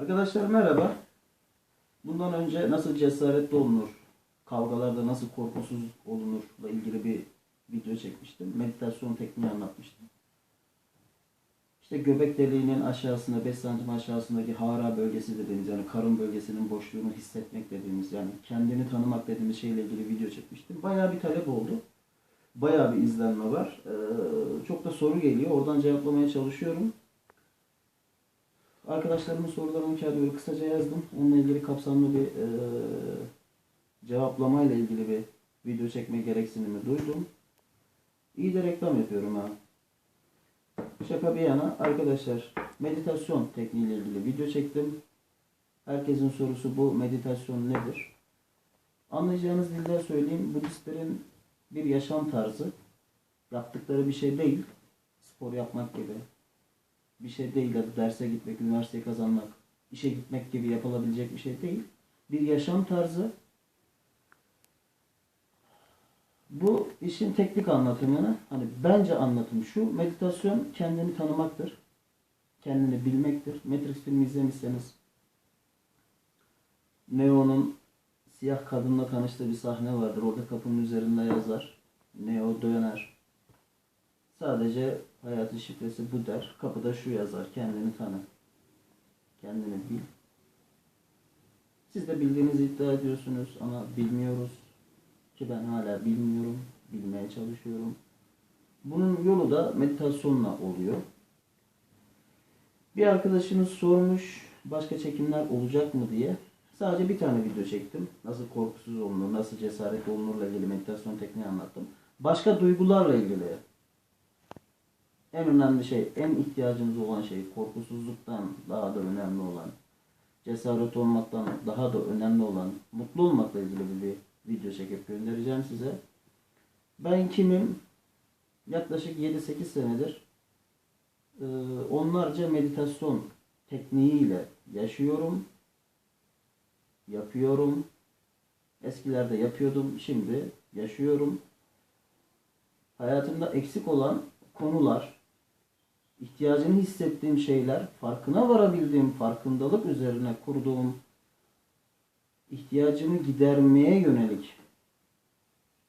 Arkadaşlar merhaba. Bundan önce nasıl cesaretli olunur, kavgalarda nasıl korkusuz olunurla ilgili bir video çekmiştim. Meditasyon tekniği anlatmıştım. İşte göbek deliğinin aşağısında 5 santim aşağısındaki hara bölgesi dediğimiz yani karın bölgesinin boşluğunu hissetmek dediğimiz yani kendini tanımak dediğimiz şeyle ilgili video çekmiştim. Bayağı bir talep oldu. Bayağı bir izlenme var. Ee, çok da soru geliyor. Oradan cevaplamaya çalışıyorum. Arkadaşlarımın sorularını kağıda kısaca yazdım. Onunla ilgili kapsamlı bir e, cevaplamayla ilgili bir video çekme gereksinimi duydum. İyi de reklam yapıyorum ha. Şaka bir yana arkadaşlar meditasyon tekniğiyle ilgili video çektim. Herkesin sorusu bu meditasyon nedir? Anlayacağınız dilde söyleyeyim. Budistlerin bir yaşam tarzı. Yaptıkları bir şey değil. Spor yapmak gibi. Bir şey değil ya da derse gitmek, üniversiteyi kazanmak, işe gitmek gibi yapılabilecek bir şey değil. Bir yaşam tarzı. Bu işin teknik anlatımını, hani bence anlatım şu, meditasyon kendini tanımaktır. Kendini bilmektir. Matrix filmi izlemişseniz Neo'nun siyah kadınla tanıştığı bir sahne vardır. Orada kapının üzerinde yazar. Neo döner. Sadece hayatın şifresi bu der. Kapıda şu yazar. Kendini tanı. Kendini bil. Siz de bildiğinizi iddia ediyorsunuz ama bilmiyoruz. Ki ben hala bilmiyorum. Bilmeye çalışıyorum. Bunun yolu da meditasyonla oluyor. Bir arkadaşınız sormuş başka çekimler olacak mı diye. Sadece bir tane video çektim. Nasıl korkusuz olunur, nasıl cesaret olunurla ilgili meditasyon tekniği anlattım. Başka duygularla ilgili en önemli şey, en ihtiyacınız olan şey korkusuzluktan daha da önemli olan, cesaret olmaktan daha da önemli olan, mutlu olmakla ilgili bir video çekip göndereceğim size. Ben kimim? Yaklaşık 7-8 senedir e, onlarca meditasyon tekniğiyle yaşıyorum, yapıyorum. Eskilerde yapıyordum, şimdi yaşıyorum. Hayatımda eksik olan konular, ihtiyacını hissettiğim şeyler, farkına varabildiğim farkındalık üzerine kurduğum ihtiyacımı gidermeye yönelik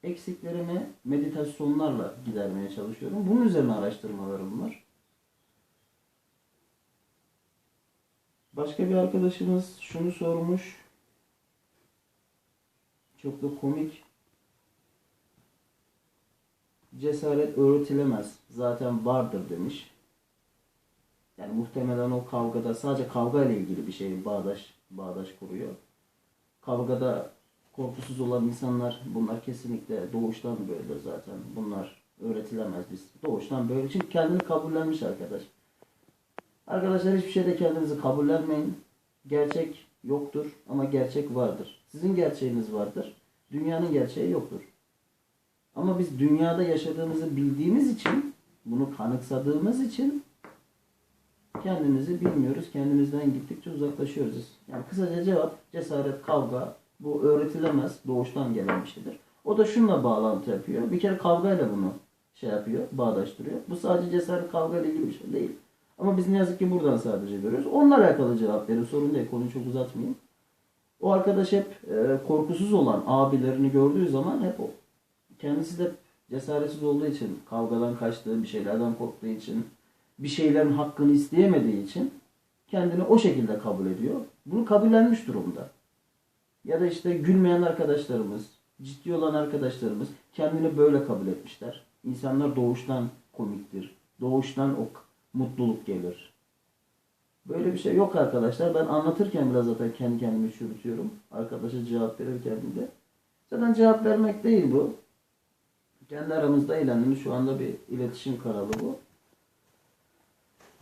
eksiklerimi meditasyonlarla gidermeye çalışıyorum. Bunun üzerine araştırmalarım var. Başka bir arkadaşımız şunu sormuş. Çok da komik. Cesaret öğretilemez. Zaten vardır demiş. Yani muhtemelen o kavgada sadece kavga ile ilgili bir şey bağdaş bağdaş kuruyor. Kavgada korkusuz olan insanlar bunlar kesinlikle doğuştan böyle zaten. Bunlar öğretilemez biz. Doğuştan böyle. Çünkü kendini kabullenmiş arkadaş. Arkadaşlar hiçbir şeyde kendinizi kabullenmeyin. Gerçek yoktur ama gerçek vardır. Sizin gerçeğiniz vardır. Dünyanın gerçeği yoktur. Ama biz dünyada yaşadığımızı bildiğimiz için, bunu kanıksadığımız için kendimizi bilmiyoruz. Kendimizden gittikçe uzaklaşıyoruz. Yani kısaca cevap cesaret, kavga bu öğretilemez. Doğuştan gelen bir şeydir. O da şunla bağlantı yapıyor. Bir kere kavgayla bunu şey yapıyor, bağdaştırıyor. Bu sadece cesaret kavga ile ilgili bir şey değil. Ama biz ne yazık ki buradan sadece görüyoruz. Onunla alakalı cevap veriyor. Sorun değil. Konuyu çok uzatmayayım. O arkadaş hep e, korkusuz olan abilerini gördüğü zaman hep o. Kendisi de cesaretsiz olduğu için, kavgadan kaçtığı, bir şeylerden korktuğu için, bir şeylerin hakkını isteyemediği için kendini o şekilde kabul ediyor. Bunu kabullenmiş durumda. Ya da işte gülmeyen arkadaşlarımız, ciddi olan arkadaşlarımız kendini böyle kabul etmişler. İnsanlar doğuştan komiktir. Doğuştan o mutluluk gelir. Böyle bir şey yok arkadaşlar. Ben anlatırken biraz zaten kendi kendimi çürütüyorum. Arkadaşa cevap verirken de. Zaten cevap vermek değil bu. Kendi aramızda eğlendiğimiz şu anda bir iletişim kanalı bu.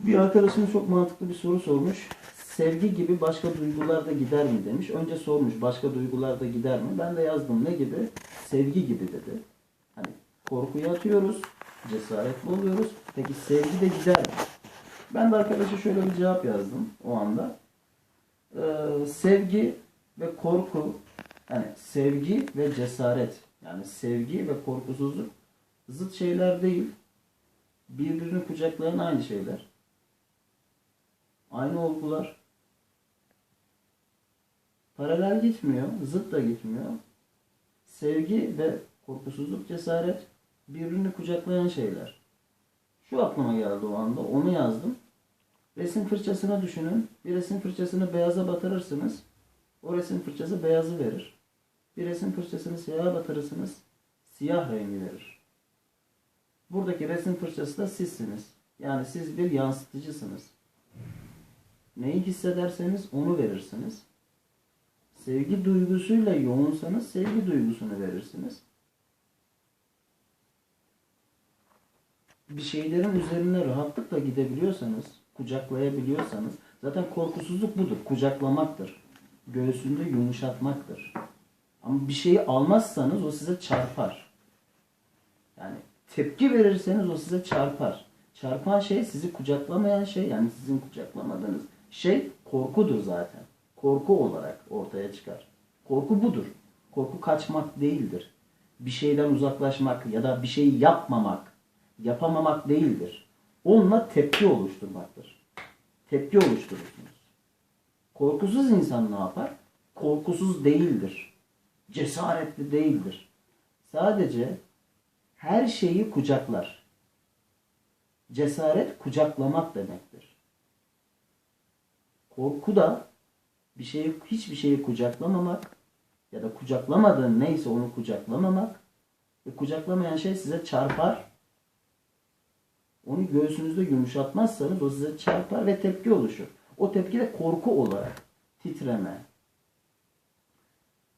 Bir arkadaşımız çok mantıklı bir soru sormuş. Sevgi gibi başka duygular da gider mi demiş. Önce sormuş başka duygular da gider mi? Ben de yazdım ne gibi? Sevgi gibi dedi. Hani korkuyu atıyoruz, cesaretli oluyoruz. Peki sevgi de gider mi? Ben de arkadaşa şöyle bir cevap yazdım o anda. Ee, sevgi ve korku, yani sevgi ve cesaret, yani sevgi ve korkusuzluk zıt şeyler değil. Birbirini kucaklayan aynı şeyler. Aynı olgular. Paralel gitmiyor, zıt da gitmiyor. Sevgi ve korkusuzluk, cesaret birbirini kucaklayan şeyler. Şu aklıma geldi o anda, onu yazdım. Resim fırçasını düşünün. Bir resim fırçasını beyaza batırırsınız. O resim fırçası beyazı verir. Bir resim fırçasını siyaha batırırsınız. Siyah rengi verir. Buradaki resim fırçası da sizsiniz. Yani siz bir yansıtıcısınız. Neyi hissederseniz onu verirsiniz. Sevgi duygusuyla yoğunsanız sevgi duygusunu verirsiniz. Bir şeylerin üzerine rahatlıkla gidebiliyorsanız, kucaklayabiliyorsanız, zaten korkusuzluk budur, kucaklamaktır. Göğsünde yumuşatmaktır. Ama bir şeyi almazsanız o size çarpar. Yani tepki verirseniz o size çarpar. Çarpan şey sizi kucaklamayan şey yani sizin kucaklamadığınız şey korkudur zaten. Korku olarak ortaya çıkar. Korku budur. Korku kaçmak değildir. Bir şeyden uzaklaşmak ya da bir şeyi yapmamak, yapamamak değildir. Onunla tepki oluşturmaktır. Tepki oluşturursunuz. Korkusuz insan ne yapar? Korkusuz değildir. Cesaretli değildir. Sadece her şeyi kucaklar. Cesaret kucaklamak demektir. Korku da bir şeyi hiçbir şeyi kucaklamamak ya da kucaklamadığın neyse onu kucaklamamak ve kucaklamayan şey size çarpar. Onu göğsünüzde yumuşatmazsanız o size çarpar ve tepki oluşur. O tepki de korku olarak titreme.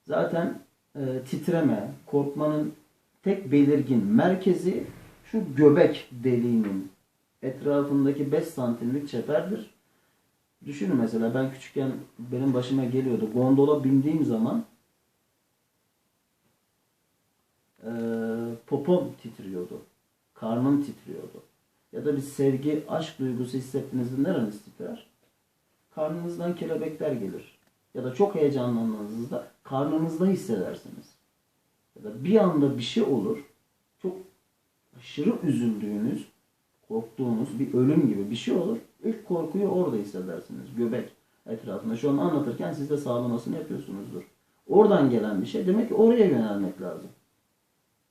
Zaten e, titreme, korkmanın tek belirgin merkezi şu göbek deliğinin etrafındaki 5 santimlik çeperdir. Düşünün mesela ben küçükken benim başıma geliyordu. Gondola bindiğim zaman e, popom titriyordu. Karnım titriyordu. Ya da bir sevgi, aşk duygusu hissettiğinizde nereniz titrer? Karnınızdan kelebekler gelir. Ya da çok heyecanlandığınızda karnınızda hissedersiniz. Ya da bir anda bir şey olur. Çok aşırı üzüldüğünüz, korktuğunuz bir ölüm gibi bir şey olur. İlk korkuyu orada hissedersiniz. Göbek etrafında. Şu an anlatırken siz de sağlamasını yapıyorsunuzdur. Oradan gelen bir şey. Demek ki oraya yönelmek lazım.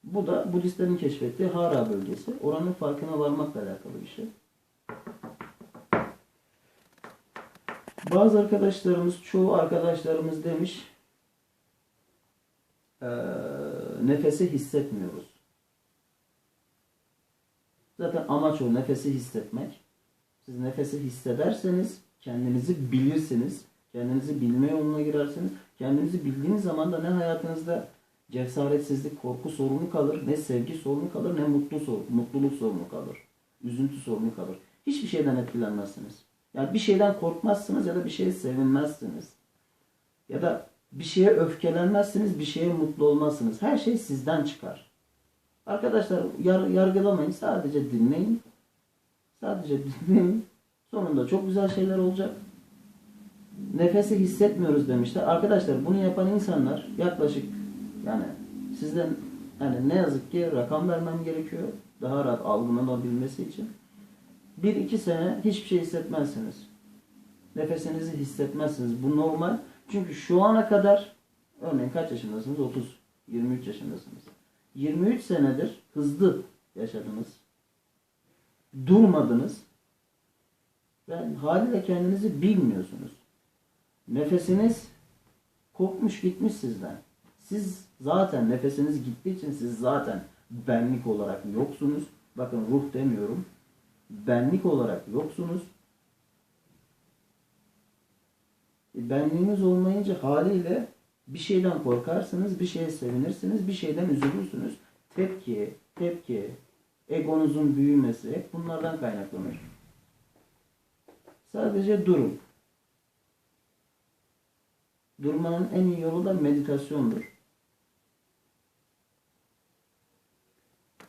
Bu da Budistlerin keşfettiği Hara bölgesi. Oranın farkına varmakla alakalı bir şey. Bazı arkadaşlarımız, çoğu arkadaşlarımız demiş, eee, nefesi hissetmiyoruz. Zaten amaç o nefesi hissetmek. Siz nefesi hissederseniz kendinizi bilirsiniz. Kendinizi bilme yoluna girersiniz. Kendinizi bildiğiniz zaman da ne hayatınızda cesaretsizlik, korku sorunu kalır, ne sevgi sorunu kalır, ne mutlu sorun, mutluluk sorunu kalır. Üzüntü sorunu kalır. Hiçbir şeyden etkilenmezsiniz. Yani bir şeyden korkmazsınız ya da bir şeye sevinmezsiniz. Ya da bir şeye öfkelenmezsiniz, bir şeye mutlu olmazsınız. Her şey sizden çıkar. Arkadaşlar yar, yargılamayın. Sadece dinleyin. Sadece dinleyin. Sonunda çok güzel şeyler olacak. Nefesi hissetmiyoruz demişler. Arkadaşlar bunu yapan insanlar yaklaşık yani sizden yani ne yazık ki rakam vermem gerekiyor. Daha rahat algılanabilmesi için. Bir iki sene hiçbir şey hissetmezsiniz. Nefesinizi hissetmezsiniz. Bu normal. Çünkü şu ana kadar örneğin kaç yaşındasınız? 30, 23 yaşındasınız. 23 senedir hızlı yaşadınız. Durmadınız. Ve haliyle kendinizi bilmiyorsunuz. Nefesiniz kopmuş gitmiş sizden. Siz zaten nefesiniz gittiği için siz zaten benlik olarak yoksunuz. Bakın ruh demiyorum. Benlik olarak yoksunuz. E, Benliğiniz olmayınca haliyle bir şeyden korkarsınız, bir şeye sevinirsiniz, bir şeyden üzülürsünüz. Tepki, tepki, egonuzun büyümesi hep bunlardan kaynaklanır. Sadece durun. Durmanın en iyi yolu da meditasyondur.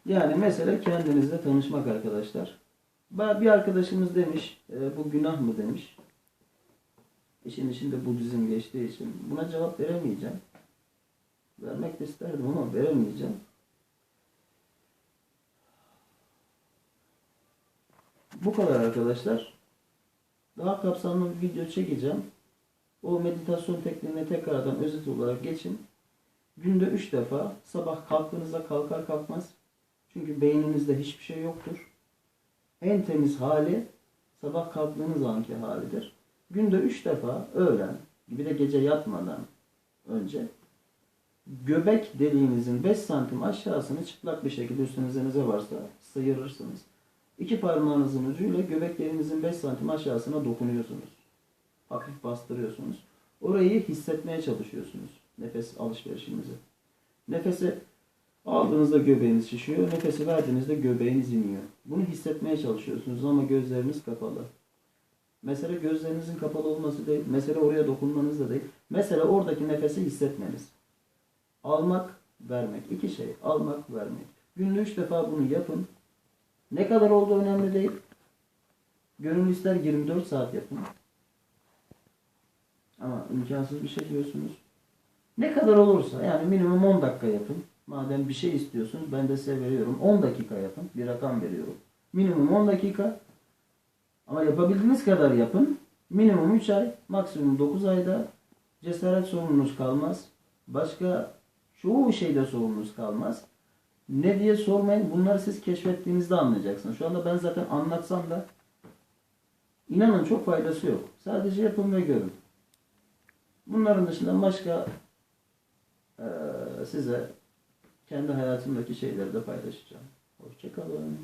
Yani mesela kendinizle tanışmak arkadaşlar. Bir arkadaşımız demiş, e, bu günah mı demiş. İşin içinde Budizm geçtiği için buna cevap veremeyeceğim. Vermek de isterdim ama veremeyeceğim. Bu kadar arkadaşlar. Daha kapsamlı bir video çekeceğim. O meditasyon tekniğine tekrardan özet olarak geçin. Günde üç defa sabah kalktığınızda kalkar kalkmaz. Çünkü beyninizde hiçbir şey yoktur. En temiz hali sabah kalktığınız anki halidir. Günde üç defa öğlen bir de gece yatmadan önce göbek deliğinizin 5 santim aşağısını çıplak bir şekilde üstünüzde ne varsa sıyırırsınız. İki parmağınızın ucuyla göbek deliğinizin 5 santim aşağısına dokunuyorsunuz. Hafif bastırıyorsunuz. Orayı hissetmeye çalışıyorsunuz. Nefes alışverişinizi. Nefesi aldığınızda göbeğiniz şişiyor. Nefesi verdiğinizde göbeğiniz iniyor. Bunu hissetmeye çalışıyorsunuz ama gözleriniz kapalı. Mesele gözlerinizin kapalı olması değil. Mesele oraya dokunmanız da değil. Mesele oradaki nefesi hissetmeniz. Almak, vermek. iki şey. Almak, vermek. Günde üç defa bunu yapın. Ne kadar olduğu önemli değil. Gönül ister 24 saat yapın. Ama imkansız bir şey diyorsunuz. Ne kadar olursa yani minimum 10 dakika yapın. Madem bir şey istiyorsunuz ben de size veriyorum. 10 dakika yapın. Bir rakam veriyorum. Minimum 10 dakika. Ama yapabildiğiniz kadar yapın. Minimum 3 ay, maksimum 9 ayda cesaret sorununuz kalmaz. Başka çoğu şeyde sorununuz kalmaz. Ne diye sormayın. Bunları siz keşfettiğinizde anlayacaksınız. Şu anda ben zaten anlatsam da inanın çok faydası yok. Sadece yapın ve görün. Bunların dışında başka eee, size kendi hayatımdaki şeyleri de paylaşacağım. Hoşçakalın.